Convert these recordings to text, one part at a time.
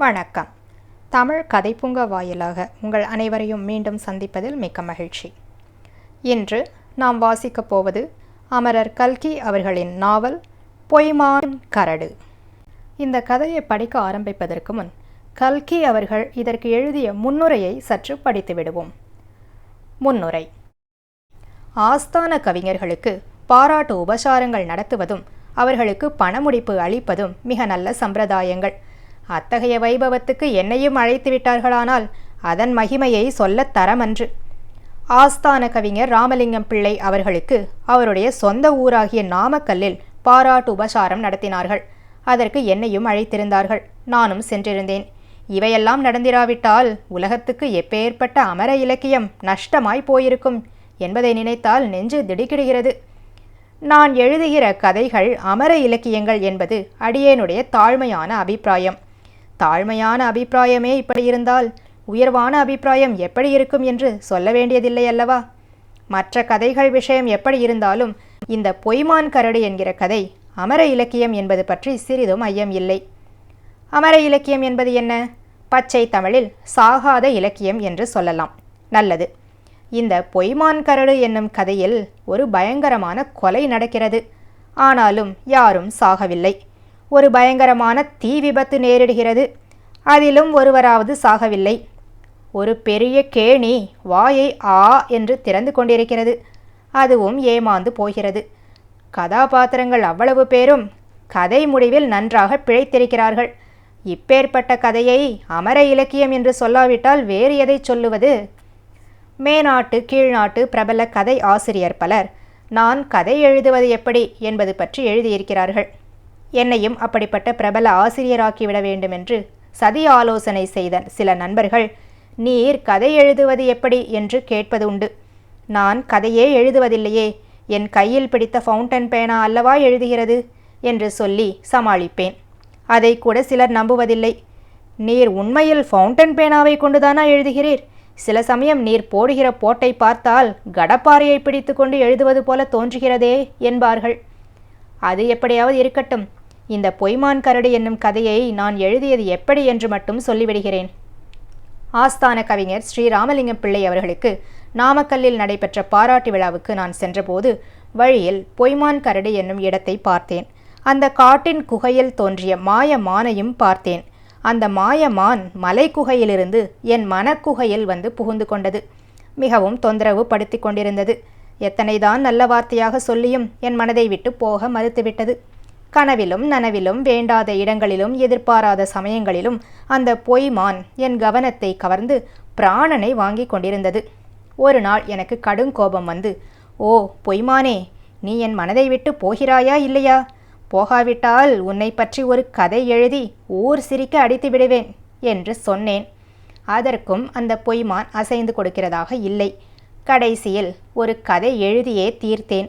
வணக்கம். தமிழ் கதைப்பூங்க வாயிலாக உங்கள் அனைவரையும் மீண்டும் சந்திப்பதில் மிக்க மகிழ்ச்சி. இன்று நாம் வாசிக்கப் போவது அமரர் கல்கி அவர்களின் நாவல் பொய்மான் கரடு. இந்த கதையை படிக்க ஆரம்பிப்பதற்கு முன் கல்கி அவர்கள் இதற்கு எழுதிய முன்னுரையை சற்று படித்து விடுவோம். முன்னுரை. ஆஸ்தான கவிஞர்களுக்கு பாராட்டு உபசாரங்கள் நடத்துவதும் அவர்களுக்கு பணமுடிப்பு அளிப்பதும் மிக நல்ல சம்பிரதாயங்கள். அத்தகைய வைபவத்துக்கு என்னையும் அழைத்து விட்டார்களானால் அதன் மகிமையை சொல்லத் தரமன்று. ஆஸ்தான கவிஞர் ராமலிங்கம் பிள்ளை அவர்களுக்கு அவருடைய சொந்த ஊராகிய நாமக்கல்லில் பாராட்டு உபசாரம் நடத்தினார்கள். அதற்கு என்னையும் அழைத்திருந்தார்கள். நானும் சென்றிருந்தேன். இவையெல்லாம் நடந்திராவிட்டால் உலகத்துக்கு எப்பேற்பட்ட அமர இலக்கியம் நஷ்டமாய் போயிருக்கும் என்பதை நினைத்தால் நெஞ்சு திடுக்கிடுகிறது. நான் எழுதுகிற கதைகள் அமர இலக்கியங்கள் என்பது அடியேனுடைய தாழ்மையான அபிப்பிராயம். தாழ்மையான அபிப்பிராயமே இப்படி இருந்தால் உயர்வான அபிப்பிராயம் எப்படி இருக்கும் என்று சொல்ல வேண்டியதில்லை அல்லவா? மற்ற கதைகள் விஷயம் எப்படி இருந்தாலும் இந்த பொய்மான் கரடு என்கிற கதை அமர இலக்கியம் என்பது பற்றி சிறிதும் ஐயம் இல்லை. அமர இலக்கியம் என்பது என்ன? பச்சை தமிழில் சாகாத இலக்கியம் என்று சொல்லலாம். நல்லது. இந்த பொய்மான் கரடு என்னும் கதையில் ஒரு பயங்கரமான கொலை நடக்கிறது. ஆனாலும் யாரும் சாகவில்லை. ஒரு பயங்கரமான தீ விபத்து நேரிடுகிறது. அதிலும் ஒருவராவது சாகவில்லை. ஒரு பெரிய கேணி வாயை ஆ என்று திறந்து கொண்டிருக்கிறது. அதுவும் ஏமாந்து போகிறது. கதாபாத்திரங்கள் அவ்வளவு பேரும் கதை முடிவில் நன்றாக பிழைத்திருக்கிறார்கள். இப்பேற்பட்ட கதையை அமர இலக்கியம் என்று சொல்லாவிட்டால் வேறு எதை சொல்லுவது? மேநாட்டு கீழ்நாட்டு பிரபல கதை ஆசிரியர் பலர் நான் கதை எழுதுவது எப்படி? என்பது பற்றி எழுதியிருக்கிறார்கள். என்னையும் அப்படிப்பட்ட பிரபல ஆசிரியராக்கிவிட வேண்டுமென்று சதி ஆலோசனை செய்த சில நண்பர்கள் நீர் கதை எழுதுவது எப்படி? என்று கேட்பது உண்டு நான் கதையே எழுதுவதில்லையே. என் கையில் பிடித்த ஃபவுண்டன் பேனா அல்லவா எழுதுகிறது? என்று சொல்லி சமாளிப்பேன். அதை கூட சிலர் நம்புவதில்லை. நீர் உண்மையில் ஃபவுண்டன் பேனாவை கொண்டுதானா எழுதுகிறீர்? சில சமயம் நீர் போடுகிற போட்டை பார்த்தால் கடப்பாறையை பிடித்து கொண்டு எழுதுவது போல தோன்றுகிறதே என்பார்கள். அது எப்படியாவது இருக்கட்டும். இந்த பொய்மான் கரடு என்னும் கதையை நான் எழுதியது எப்படி என்று மட்டும் சொல்லிவிடுகிறேன். ஆஸ்தான கவிஞர் ஸ்ரீ ராமலிங்கம் பிள்ளை அவர்களுக்கு நாமக்கல்லில் நடைபெற்ற பாராட்டு விழாவுக்கு நான் சென்றபோது வழியில் பொய்மான் கரடு என்னும் இடத்தை பார்த்தேன். அந்த காட்டின் குகையில் தோன்றிய மாய மானையும் பார்த்தேன். அந்த மாயமான் மலை குகையிலிருந்து என் மனக்குகையில் வந்து புகுந்து கொண்டது. மிகவும் தொந்தரவு படுத்தி கொண்டிருந்தது. எத்தனைதான் நல்ல வார்த்தையாக சொல்லியும் என் மனதை விட்டு போக மறுத்துவிட்டது. கனவிலும் நனவிலும் வேண்டாத இடங்களிலும் எதிர்பாராத சமயங்களிலும் அந்த பொய்மான் என் கவனத்தை கவர்ந்து பிராணனை வாங்கி கொண்டிருந்தது. ஒரு நாள் எனக்கு கடும் கோபம் வந்து ஓ பொய்மானே நீ என் மனதை விட்டு போகிறாயா இல்லையா? போகாவிட்டால் உன்னை பற்றி ஒரு கதை எழுதி ஊர் சிரிக்க அடித்து விடுவேன் என்று சொன்னேன். அதற்கும் அந்த பொய்மான் அசைந்து கொடுக்கிறதாக இல்லை. கடைசியில் ஒரு கதை எழுதியே தீர்த்தேன்.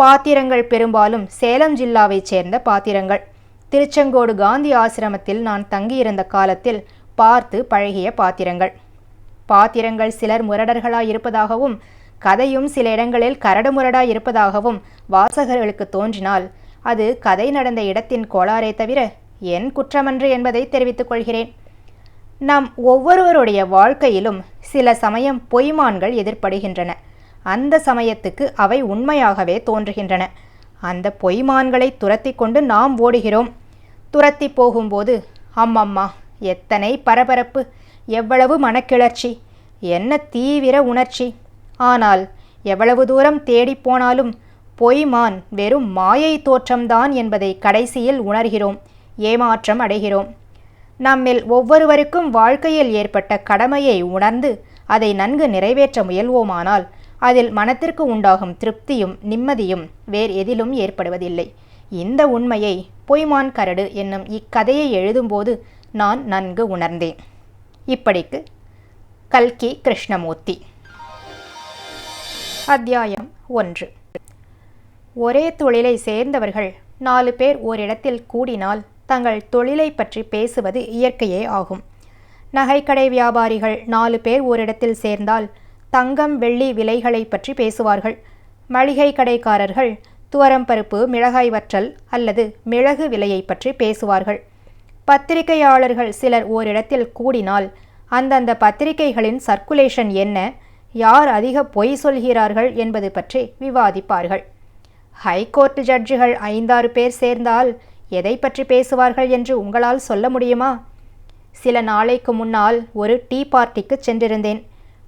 பாத்திரங்கள் பெரும்பாலும் சேலம் ஜில்லாவைச் சேர்ந்த பாத்திரங்கள். திருச்செங்கோடு காந்தி ஆசிரமத்தில் நான் தங்கியிருந்த காலத்தில் பார்த்து பழகிய பாத்திரங்கள். பாத்திரங்கள் சிலர் முரடர்களாய் இருப்பதாகவும் கதையும் சில இடங்களில் கரடுமுரடாய் இருப்பதாகவும் வாசகர்களுக்கு தோன்றினால் அது கதை நடந்த இடத்தின் கோளாறே தவிர என் குற்றமன்று என்பதை தெரிவித்துக் கொள்கிறேன். நம் ஒவ்வொருவருடைய வாழ்க்கையிலும் சில சமயம் பொய்மான்கள் எதிர்ப்படுகின்றன அந்த சமயத்துக்கு அவை உண்மையாகவே தோன்றுகின்றன. அந்த பொய்மான்களை துரத்தி கொண்டு நாம் ஓடுகிறோம். துரத்தி போகும்போது அம்மம்மா எத்தனை பரபரப்பு எவ்வளவு மனக்கிளர்ச்சி என்ன தீவிர உணர்ச்சி. ஆனால் எவ்வளவு தூரம் தேடிப் போனாலும் பொய்மான் வெறும் மாயை தோற்றம்தான் என்பதை கடைசியில் உணர்கிறோம் ஏமாற்றம் அடைகிறோம். நம்மில் ஒவ்வொருவருக்கும் வாழ்க்கையில் ஏற்பட்ட கடமையை உணர்ந்து அதை நன்கு நிறைவேற்ற முயல்வோமானால் அதில் மனத்திற்கு உண்டாகும் திருப்தியும் நிம்மதியும் வேறு எதிலும் ஏற்படுவதில்லை. இந்த உண்மையை பொய்மான் கரடு என்னும் இக்கதையை எழுதும்போது நான் நன்கு உணர்ந்தேன். இப்படிக்கு கல்கி கிருஷ்ணமூர்த்தி. அத்தியாயம் ஒன்று. ஒரே தொழிலை சேர்ந்தவர்கள் நாலு பேர் ஓரிடத்தில் கூடினால் தங்கள் தொழிலை பற்றி பேசுவது இயற்கையே ஆகும். நகைக்கடை வியாபாரிகள் நாலு பேர் ஓரிடத்தில் சேர்ந்தால் தங்கம் வெள்ளி விலைகளை பற்றி பேசுவார்கள். மளிகை கடைக்காரர்கள் துவரம்பருப்பு மிளகாய் வற்றல் அல்லது மிளகு விலையை பற்றி பேசுவார்கள். பத்திரிகையாளர்கள் சிலர் ஓரிடத்தில் கூடினால் அந்தந்த பத்திரிகைகளின் சர்க்குலேஷன் என்ன யார் அதிக பொய் சொல்கிறார்கள் என்பது பற்றி விவாதிப்பார்கள். ஹைகோர்ட் ஜட்ஜுகள் ஐந்தாறு பேர் சேர்ந்தால் எதை பற்றி பேசுவார்கள் என்று உங்களால் சொல்ல முடியுமா? சில நாளைக்கு முன்னால் ஒரு டீ பார்ட்டிக்கு சென்றிருந்தேன்.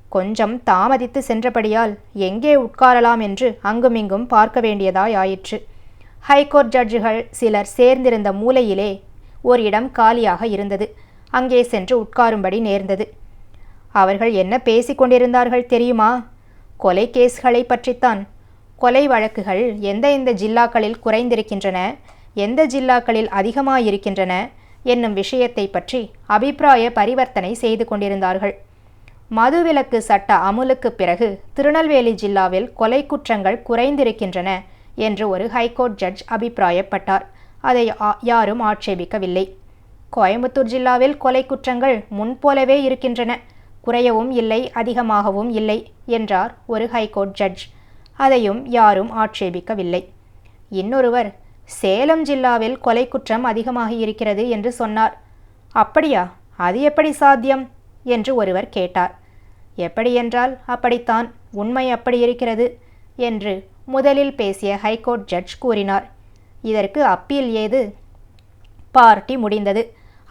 கொஞ்சம் தாமதித்து சென்றபடியால் எங்கே உட்காரலாம் என்று அங்குமிங்கும் பார்க்க வேண்டியதாய் ஆயிற்று. ஹைகோர்ட் ஜட்ஜுகள் சிலர் சேர்ந்திருந்த மூலையிலே ஒரு இடம் காலியாக இருந்தது. அங்கே சென்று உட்காரும்படி நேர்ந்தது. அவர்கள் என்ன பேசிக்கொண்டிருந்தார்கள் தெரியுமா? கொலை கேஸ்களை பற்றித்தான். கொலை வழக்குகள் எந்த எந்த ஜில்லாக்களில் குறைந்திருக்கின்றன எந்த ஜில்லாக்களில் அதிகமாயிருக்கின்றன என்னும் விஷயத்தை பற்றி அபிப்பிராய பரிவர்த்தனை செய்து கொண்டிருந்தார்கள். மதுவிலக்கு சட்ட அமுலுக்கு பிறகு திருநெல்வேலி ஜில்லாவில் கொலை குற்றங்கள் குறைந்திருக்கின்றன என்று ஒரு ஹைகோர்ட் ஜட்ஜ் அபிப்பிராயப்பட்டார். அதை யாரும் ஆட்சேபிக்கவில்லை. கோயம்புத்தூர் ஜில்லாவில் கொலை குற்றங்கள் முன்போலவே இருக்கின்றன. குறையவும் இல்லை அதிகமாகவும் இல்லை என்றார் ஒரு ஹைகோர்ட் ஜட்ஜ். அதையும் யாரும் ஆட்சேபிக்கவில்லை. இன்னொருவர் சேலம் ஜில்லாவில் கொலை குற்றம் அதிகமாகி இருக்கிறது என்று சொன்னார். அப்படியா? அது எப்படி சாத்தியம்? என்று ஒருவர் கேட்டார். எப்படி என்றால் அப்படித்தான் உண்மை அப்படி இருக்கிறது என்று முதலில் பேசிய ஹைகோர்ட் ஜட்ஜ் கூறினார். இதற்கு அப்பீல் ஏது? பார்ட்டி முடிந்தது.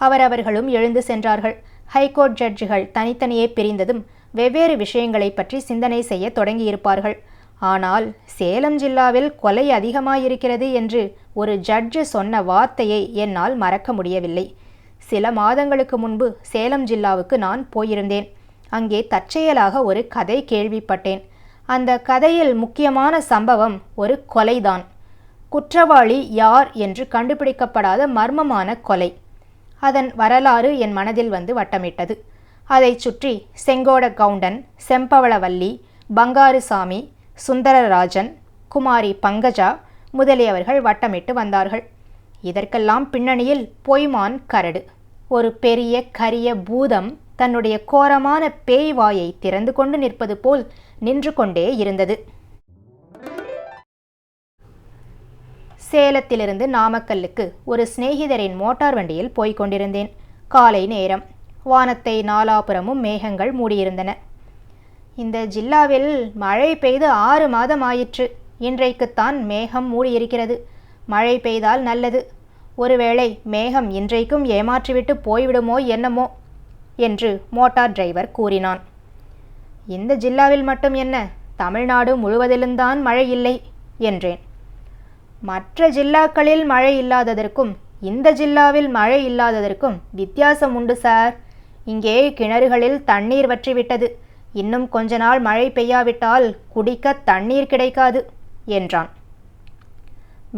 அவரவர்களும் எழுந்து சென்றார்கள். ஹைகோர்ட் ஜட்ஜுகள் தனித்தனியே பிரிந்ததும் வெவ்வேறு விஷயங்களை பற்றி சிந்தனை செய்ய தொடங்கியிருப்பார்கள். ஆனால் சேலம் ஜில்லாவில் கொலை அதிகமாயிருக்கிறது என்று ஒரு ஜட்ஜு சொன்ன வார்த்தையை என்னால் மறக்க முடியவில்லை. சில மாதங்களுக்கு முன்பு சேலம் ஜில்லாவுக்கு நான் போயிருந்தேன். அங்கே தற்செயலாக ஒரு கதை கேள்விப்பட்டேன். அந்த கதையில் முக்கியமான சம்பவம் ஒரு கொலைதான். குற்றவாளி யார் என்று கண்டுபிடிக்கப்படாத மர்மமான கொலை. அதன் வரலாறு என் மனதில் வந்து வட்டமிட்டது. அதைச் சுற்றி செங்கோட கவுண்டன் செம்பவளவல்லி பங்காருசாமி சுந்தரராஜன் குமாரி பங்கஜா முதலியவர்கள் வட்டமிட்டு வந்தார்கள். இதற்கெல்லாம் பின்னணியில் பொய்மான் கரடு. ஒரு பெரிய கரிய பூதம் தன்னுடைய கோரமான பேய் வாயை திறந்து கொண்டு நிற்பது போல் நின்று கொண்டே இருந்தது. சேலத்திலிருந்து நாமக்கல்லுக்கு ஒரு சிநேகிதரின் மோட்டார் வண்டியில் போய்க் கொண்டிருந்தேன். காலை நேரம். வானத்தை நாலாபுரமும் மேகங்கள் மூடியிருந்தன. இந்த ஜில்லாவில் மழை பெய்து ஆறு மாதம் ஆயிற்று. இன்றைக்குத்தான் மேகம் மூடியிருக்கிறது. மழை பெய்தால் நல்லது. ஒருவேளை மேகம் இன்றைக்கும் ஏமாற்றிவிட்டு போய்விடுமோ என்னமோ என்று மோட்டார் டிரைவர் கூறினான். இந்த ஜில்லாவில் மட்டும் என்ன? தமிழ்நாடு முழுவதிலும்தான் மழை இல்லை என்றேன். மற்ற ஜில்லாக்களில் மழை இல்லாததற்கும் இந்த ஜில்லாவில் மழை இல்லாததற்கும் வித்தியாசம் உண்டு சார். இங்கே கிணறுகளில் தண்ணீர் வற்றிவிட்டது. இன்னும் கொஞ்ச நாள் மழை பெய்யாவிட்டால் குடிக்க தண்ணீர் கிடைக்காது என்றான்.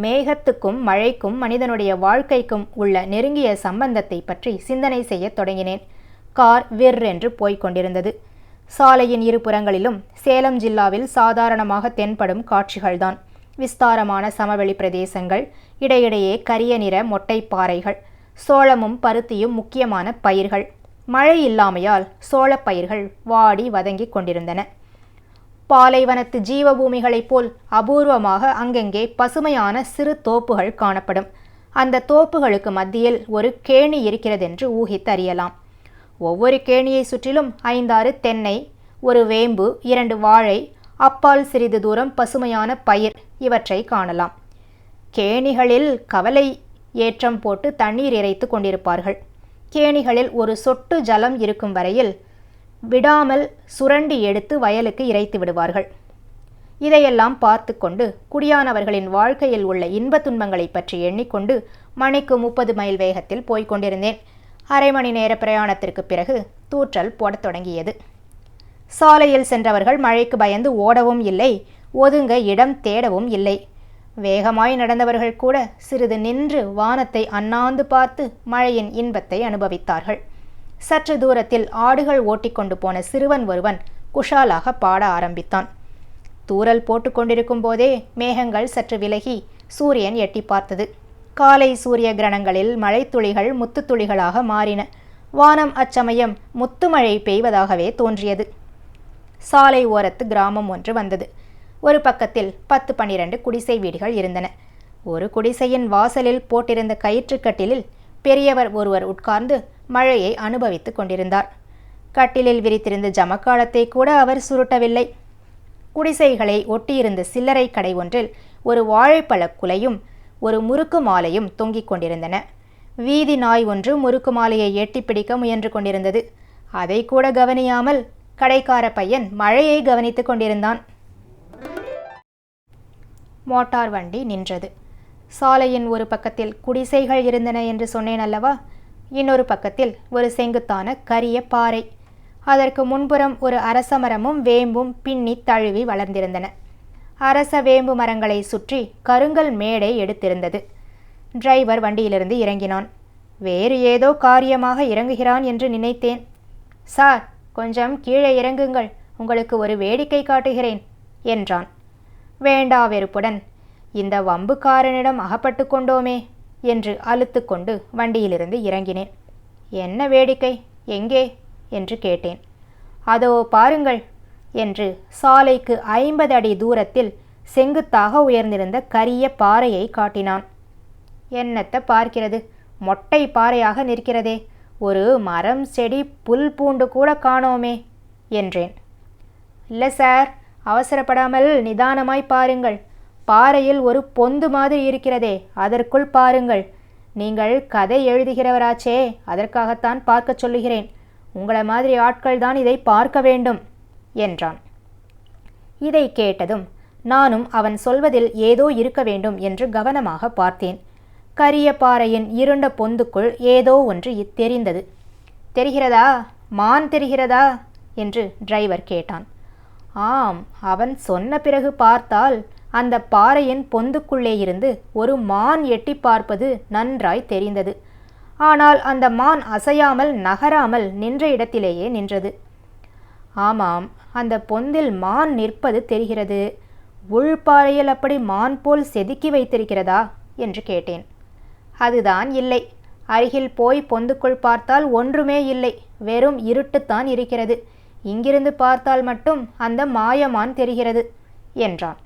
மேகத்துக்கும் மழைக்கும் மனிதனுடைய வாழ்க்கைக்கும் உள்ள நெருங்கிய சம்பந்தத்தை பற்றி சிந்தனை செய்யத் தொடங்கினேன். கார் விர் என்று போய்க் கொண்டிருந்தது. சாலையின் இருபுறங்களிலும் சேலம் ஜில்லாவில் சாதாரணமாக தென்படும் காட்சிகள்தான். விஸ்தாரமான சமவெளி பிரதேசங்கள் இடையிடையே கரிய நிற மொட்டை பாறைகள் சோளமும் பருத்தியும் முக்கியமான பயிர்கள். மழை இல்லாமையால் சோளப் பயிர்கள் வாடி வதங்கிக் கொண்டிருந்தன. பாலைவனத்து ஜீவபூமிகளைப் போல் அபூர்வமாக அங்கெங்கே பசுமையான சிறு தோப்புகள் காணப்படும். அந்த தோப்புகளுக்கு மத்தியில் ஒரு கேணி இருக்கிறதென்று ஊகித்து அறியலாம். ஒவ்வொரு கேணியை சுற்றிலும் ஐந்தாறு தென்னை ஒரு வேம்பு இரண்டு வாழை அப்பால் சிறிது தூரம் பசுமையான பயிர் இவற்றை காணலாம். கேணிகளில் கவலை ஏற்றம் போட்டு தண்ணீர் இறைத்து கொண்டிருப்பார்கள். கேணிகளில் ஒரு சொட்டு ஜலம் இருக்கும் வரையில் விடாமல் சுரண்டி எடுத்து வயலுக்கு இறைத்து விடுவார்கள். இதையெல்லாம் பார்த்து கொண்டு குடியானவர்களின் வாழ்க்கையில் உள்ள இன்ப துன்பங்களை பற்றி எண்ணிக்கொண்டு மணிக்கு முப்பது மைல் வேகத்தில் போய்க் கொண்டிருந்தேன். அரை மணி நேர பிரயாணத்திற்கு பிறகு தூற்றல் போடத் தொடங்கியது. சாலையில் சென்றவர்கள் மழைக்கு பயந்து ஓடவும் இல்லை ஒதுங்க இடம் தேடவும் இல்லை. வேகமாய் நடந்தவர்கள் கூட சிறிது நின்று வானத்தை அண்ணாந்து பார்த்து மழையின் இன்பத்தை அனுபவித்தார்கள். சற்று தூரத்தில் ஆடுகள் ஓட்டிக்கொண்டு போன சிறுவன் ஒருவன் குஷாலாக பாட ஆரம்பித்தான். தூரல் போட்டு கொண்டிருக்கும் போதே மேகங்கள் சற்று விலகி சூரியன் எட்டி பார்த்தது. காலை சூரிய கிரணங்களில் மழைத்துளிகள் முத்துத்துளிகளாக மாறின. வானம் அச்சமயம் முத்துமழை பெய்வதாகவே தோன்றியது. சாலை ஓரத்து கிராமம் ஒன்று வந்தது. ஒரு பக்கத்தில் பத்து பன்னிரண்டு குடிசை வீடுகள் இருந்தன. ஒரு குடிசையின் வாசலில் போட்டிருந்த கயிற்றுக்கட்டிலில் பெரியவர் ஒருவர் உட்கார்ந்து மழையை அனுபவித்துக் கொண்டிருந்தார். கட்டிலில் விரித்திருந்த ஜமக்காலத்தை கூட அவர் சுருட்டவில்லை. குடிசைகளை ஒட்டியிருந்த சில்லறை கடை ஒன்றில் ஒரு வாழைப்பழ குலையும் ஒரு முறுக்கு மாலையும் தொங்கிக் கொண்டிருந்தன. வீதி நாய் ஒன்று முறுக்கு மாலையை எட்டி பிடிக்க முயன்று கொண்டிருந்தது. அதை கூட கவனியாமல் கடைக்கார பையன் மழையை கவனித்துக் கொண்டிருந்தான். மோட்டார் வண்டி நின்றது. சாலையின் ஒரு பக்கத்தில் குடிசைகள் இருந்தன என்று சொன்னேன் அல்லவா? இன்னொரு பக்கத்தில் ஒரு செங்குத்தான கரிய பாறை. அதற்கு முன்புறம் ஒரு அரச மரமும் வேம்பும் பின்னி தழுவி வளர்ந்திருந்தன. அரச வேம்பு மரங்களை சுற்றி கருங்கல் மேடை எடுத்திருந்தது. டிரைவர் வண்டியிலிருந்து இறங்கினான். வேறு ஏதோ காரியமாக இறங்குகிறான் என்று நினைத்தேன். சார் கொஞ்சம் கீழே இறங்குங்கள். உங்களுக்கு ஒரு வேடிக்கை காட்டுகிறேன் என்றான். வேண்டா வெறுப்புடன். இந்த வம்புக்காரனிடம் அகப்பட்டு கொண்டோமே. என்று அழுத்து கொண்டு வண்டியிலிருந்து இறங்கினேன். என்ன வேடிக்கை? எங்கே? என்று கேட்டேன். அதோ பாருங்கள் என்று சாலைக்கு ஐம்பது அடி தூரத்தில் செங்குத்தாக உயர்ந்திருந்த கரிய பாறையை காட்டினான். என்னத்தை பார்க்கிறது? மொட்டை பாறையாக நிற்கிறதே. ஒரு மரம் செடி புல் பூண்டு கூட காணோமே என்றேன். இல்லை சார் அவசரப்படாமல் நிதானமாய் பாருங்கள் பாறையில் ஒரு பொந்து மாதிரி இருக்கிறதே அதற்குள் பாருங்கள். நீங்கள் கதை எழுதுகிறவராச்சே அதற்காகத்தான் பார்க்க சொல்லுகிறேன். உங்களை மாதிரி ஆட்கள் தான் இதை பார்க்க வேண்டும் என்றான். இதை கேட்டதும் நானும் அவன் சொல்வதில் ஏதோ இருக்க வேண்டும் என்று கவனமாக பார்த்தேன். கரிய பாறையின் இருண்ட பொந்துக்குள் ஏதோ ஒன்று தெரிந்தது. தெரிகிறதா? மான் தெரிகிறதா? என்று டிரைவர் கேட்டான். ஆம் அவன் சொன்ன பிறகு பார்த்தால் அந்த பாறையின் பொந்துக்குள்ளே இருந்து ஒரு மான் எட்டி பார்ப்பது நன்றாய் தெரிந்தது. ஆனால் அந்த மான் அசையாமல் நகராமல் நின்ற இடத்திலேயே நின்றது. ஆமாம் அந்த பொந்தில் மான் நிற்பது தெரிகிறது. உள்பாறையில் அப்படி மான் போல் செதுக்கி வைத்திருக்கிறதா? என்று கேட்டேன். அதுதான் இல்லை. அருகில் போய் பொந்துக்குள் பார்த்தால் ஒன்றுமே இல்லை. வெறும் இருட்டுத்தான் இருக்கிறது. இங்கிருந்து பார்த்தால் மட்டும் அந்த மாயமான் தெரிகிறது என்றான்.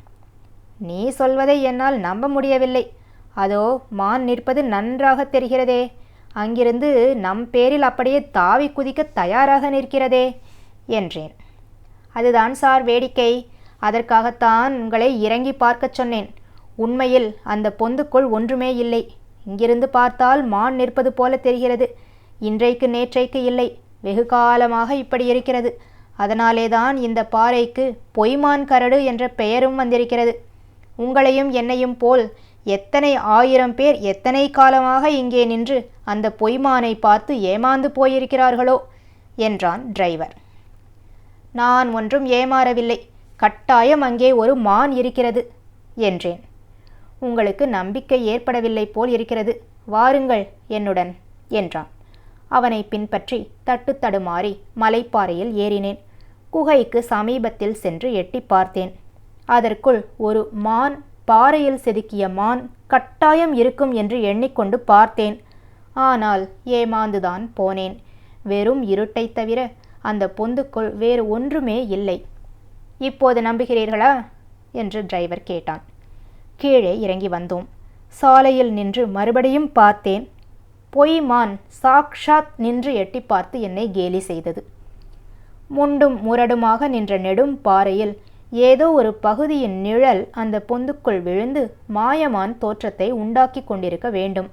நீ சொல்வதை என்னால் நம்ப முடியவில்லை. அதோ மான் நிற்பது நன்றாக தெரிகிறதே. அங்கிருந்து நம் பேரில் அப்படியே தாவி குதிக்க தயாராக நிற்கிறதே என்றேன். அதுதான் சார் வேடிக்கை. அதற்காகத்தான் உங்களை இறங்கி பார்க்கச் சொன்னேன். உண்மையில் அந்த பொந்துக்குள் ஒன்றுமே இல்லை. இங்கிருந்து பார்த்தால் மான் நிற்பது போல தெரிகிறது. இன்றைக்கு நேற்றைக்கு இல்லை. வெகு காலமாக இப்படி இருக்கிறது. அதனாலேதான் இந்த பாறைக்கு பொய்மான் கரடு என்ற பெயரும் வந்திருக்கிறது. உங்களையும் என்னையும் போல் எத்தனை ஆயிரம் பேர் எத்தனை காலமாக இங்கே நின்று அந்த பொய்மானை பார்த்து ஏமாந்து போயிருக்கிறார்களோ? என்றான் டிரைவர். நான் ஒன்றும் ஏமாறவில்லை. கட்டாயம் அங்கே ஒரு மான் இருக்கிறது என்றேன். உங்களுக்கு நம்பிக்கை ஏற்படவில்லை போல் இருக்கிறது. வாருங்கள் என்னுடன் என்றான். அவனை பின்பற்றி தட்டு தடுமாறி மலைப்பாறையில் ஏறினேன். குகைக்கு சமீபத்தில் சென்று எட்டி பார்த்தேன். அதற்குள் ஒரு மான் பாறையில் செதுக்கிய மான் கட்டாயம் இருக்கும் என்று எண்ணிக்கொண்டு பார்த்தேன். ஆனால் ஏமாந்துதான் போனேன். வெறும் இருட்டை தவிர அந்த பொந்துக்குள் வேறு ஒன்றுமே இல்லை. இப்போது நம்புகிறீர்களா? என்று டிரைவர் கேட்டான். கீழே இறங்கி வந்தோம். சாலையில் நின்று மறுபடியும் பார்த்தேன். பொய் மான் சாக்ஷாத் நின்று எட்டி பார்த்து என்னை கேலி செய்தது. முண்டும் முரடுமாக நின்ற நெடும் பாறையில் ஏதோ ஒரு பகுதியின் நிழல் அந்த பொந்துக்குள் விழுந்து மாயமான் தோற்றத்தை உண்டாக்கி கொண்டிருக்க வேண்டும்.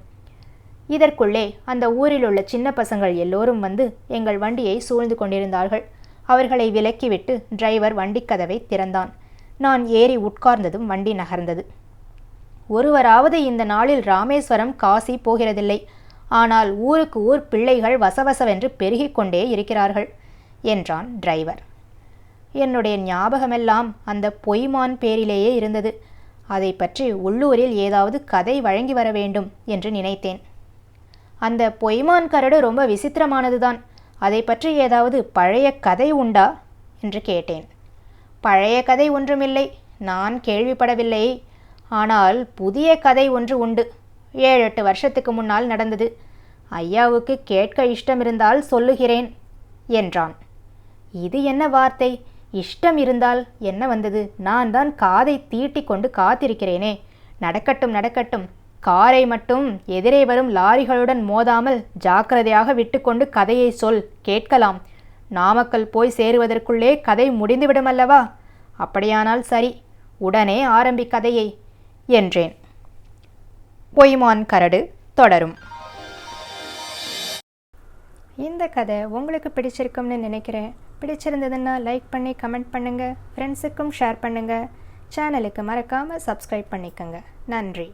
இதற்குள்ளே அந்த ஊரில் உள்ள சின்ன பசங்கள் எல்லோரும் வந்து எங்கள் வண்டியை சூழ்ந்து கொண்டிருந்தார்கள். அவர்களை விலக்கிவிட்டு டிரைவர் வண்டிக்கதவை திறந்தான். நான் ஏறி உட்கார்ந்ததும் வண்டி நகர்ந்தது. ஒருவராவது இந்த நாளில் ராமேஸ்வரம் காசி போகிறதில்லை. ஆனால் ஊருக்கு ஊர் பிள்ளைகள் வசவசவென்று பெருகிக் கொண்டே இருக்கிறார்கள் என்றான் டிரைவர். என்னுடைய ஞாபகமெல்லாம் அந்த பொய்மான் பேரிலேயே இருந்தது. அதை பற்றி உள்ளூரில் ஏதாவது கதை வழங்கி வர வேண்டும் என்று நினைத்தேன். அந்த பொய்மான் கரடு ரொம்ப விசித்திரமானதுதான். அதை பற்றி ஏதாவது பழைய கதை உண்டா? என்று கேட்டேன். பழைய கதை ஒன்றுமில்லை. நான் கேள்விப்படவில்லை. ஆனால் புதிய கதை ஒன்று உண்டு. ஏழு எட்டு வருஷத்துக்கு முன்னால் நடந்தது. ஐயாவுக்கு கேட்க இஷ்டம் இருந்தால் சொல்லுகிறேன் என்றான். இது என்ன வார்த்தை? இஷ்டம் இருந்தால் என்ன வந்தது? நான் தான் காதை தீட்டி கொண்டு காத்திருக்கிறேனே. நடக்கட்டும் நடக்கட்டும். காரை மட்டும் எதிரே வரும் லாரிகளுடன் மோதாமல் ஜாக்கிரதையாக விட்டுக்கொண்டு கதையை சொல் கேட்கலாம். நாமக்கல் போய் சேருவதற்குள்ளே கதை முடிந்துவிடுமல்லவா? அப்படியானால் சரி உடனே ஆரம்பி கதையை என்றேன். பொய்மான் கரடு தொடரும். இந்த கதை உங்களுக்கு பிடிச்சிருக்கும்னு நினைக்கிறேன். பிடிச்சிருந்ததுன்னா லைக் பண்ணி கமெண்ட் பண்ணுங்கள் ஃப்ரெண்ட்ஸுக்கும் ஷேர் பண்ணுங்கள் சேனலுக்கு மறக்காமல் சப்ஸ்கிரைப் பண்ணிக்கோங்க. நன்றி.